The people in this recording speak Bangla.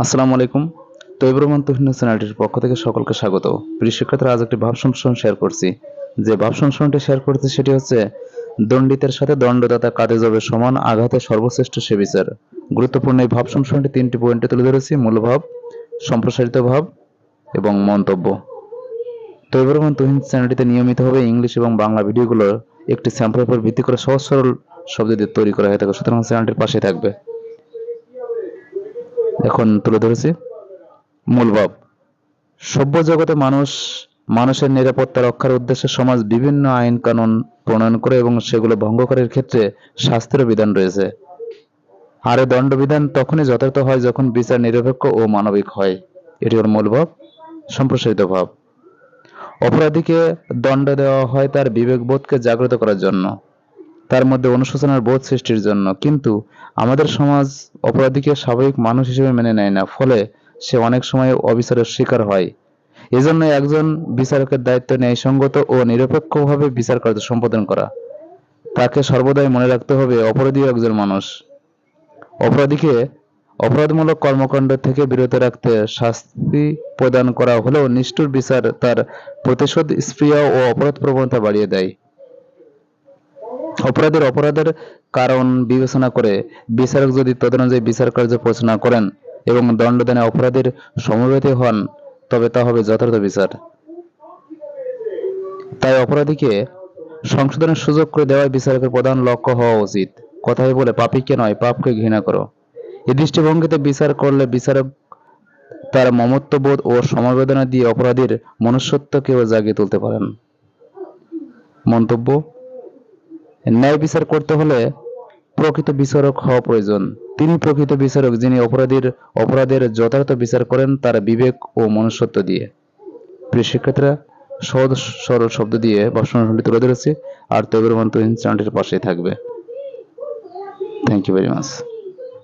আসসালামু আলাইকুম। তৈবরমান তুহিন চ্যানেলটির পক্ষ থেকে সকলকে স্বাগত। প্রিয় শিক্ষার্থীরা, আজ একটি ভাব সংশোধন শেয়ার করছি। যে ভাব সংশোধনটি শেয়ার করছি, সেটি হচ্ছে দণ্ডিতের সাথে দণ্ডদাতা কাজে যাবে সমান আঘাতে সর্বশ্রেষ্ঠ সে বিচার গুরুত্বপূর্ণ এই ভাব সংশোধনটি তিনটি পয়েন্টে তুলে ধরেছি মূলভাব সম্প্রসারিত ভাব এবং মন্তব্য। তৈবরমান তুহিন চ্যানেলটিতে নিয়মিতভাবে ইংলিশ এবং বাংলা ভিডিওগুলো একটি স্যাম্পলের উপর ভিত্তি করে সহজ সরল শব্দ দিয়ে তৈরি করা হয়ে থাকে। সুতরাং চ্যানেলটির পাশে থাকবে। এখন তুলে ধরেছি। মূলভাব সভ্য জগতে মানুষ, মানুষের নিরাপত্তা রক্ষার উদ্দেশ্যে সমাজ বিভিন্ন আইন কানুন প্রণয়ন করে এবং সেগুলো ভঙ্গকারীর ক্ষেত্রে শাস্তিরও বিধান রয়েছে। আর দণ্ডবিধান তখনই যথার্থ হয় যখন বিচার নিরপেক্ষ ও মানবিক হয়। এটি হল মূলভাব সম্প্রসারিত ভাব। অপরাধীকে দণ্ড দেওয়া হয় তার বিবেকবোধকে জাগ্রত করার জন্য। তার মধ্যে অনুশোচনার বোধ সৃষ্টির জন্য। কিন্তু আমাদের সমাজ অপরাধীকে স্বাভাবিক মানুষ হিসেবে মেনে নেয় না, ফলে সে অনেক সময় অবিচারের শিকার হয়। এজন্য একজন বিচারকের দায়িত্ব ন্যায়সঙ্গত ও নিরপেক্ষভাবে বিচার কার্য সম্পাদন করা। তাকে সর্বদাই মনে রাখতে হবে, অপরাধীও একজন মানুষ। অপরাধীকে অপরাধমূলক কর্মকাণ্ড থেকে বিরত রাখতে শাস্তি প্রদান করা হলেও নিষ্ঠুর বিচার তার প্রতিশোধ, স্পৃহা ও অপরাধ প্রবণতা বাড়িয়ে দেয়। অপরাধের অপরাধের কারণ বিবেচনা করে বিচারক যদি তদনুযায়ী বিচার কার্য পরিচালনা করেন এবং দণ্ডদানে অপরাধীর সমবেতী হন, তবে তা হবে যথার্থ বিচার। তাই অপরাধীকে সংশোধনের সুযোগ করে দেওয়াই বিচারকের প্রধান লক্ষ্য হওয়া উচিত। কথাই বলে, পাপীকে নয়, পাপকে ঘৃণা করো। এই দৃষ্টিভঙ্গিতে বিচার করলে বিচারক তার মমত্ববোধ ও সমবেদনা দিয়ে অপরাধীর মনুষ্যত্বকেও জাগিয়ে তুলতে পারেন। মন্তব্য ন্যায় বিচার করতে হলে প্রকৃত বিচারক হওয়া প্রয়োজন। তিনি প্রকৃত বিচারক, যিনি অপরাধীর, অপরাধের যথার্থ বিচার করেন তার বিবেক ও মনুষ্যত্ব দিয়ে। প্রিয় শিক্ষার্থীরা, সহজ সরল শব্দ দিয়ে ভাষণটি তুলে ধরেছি। আর তৈবর মন্ত্র চ্যানেলটির পাশেই থাকবে। Thank you very much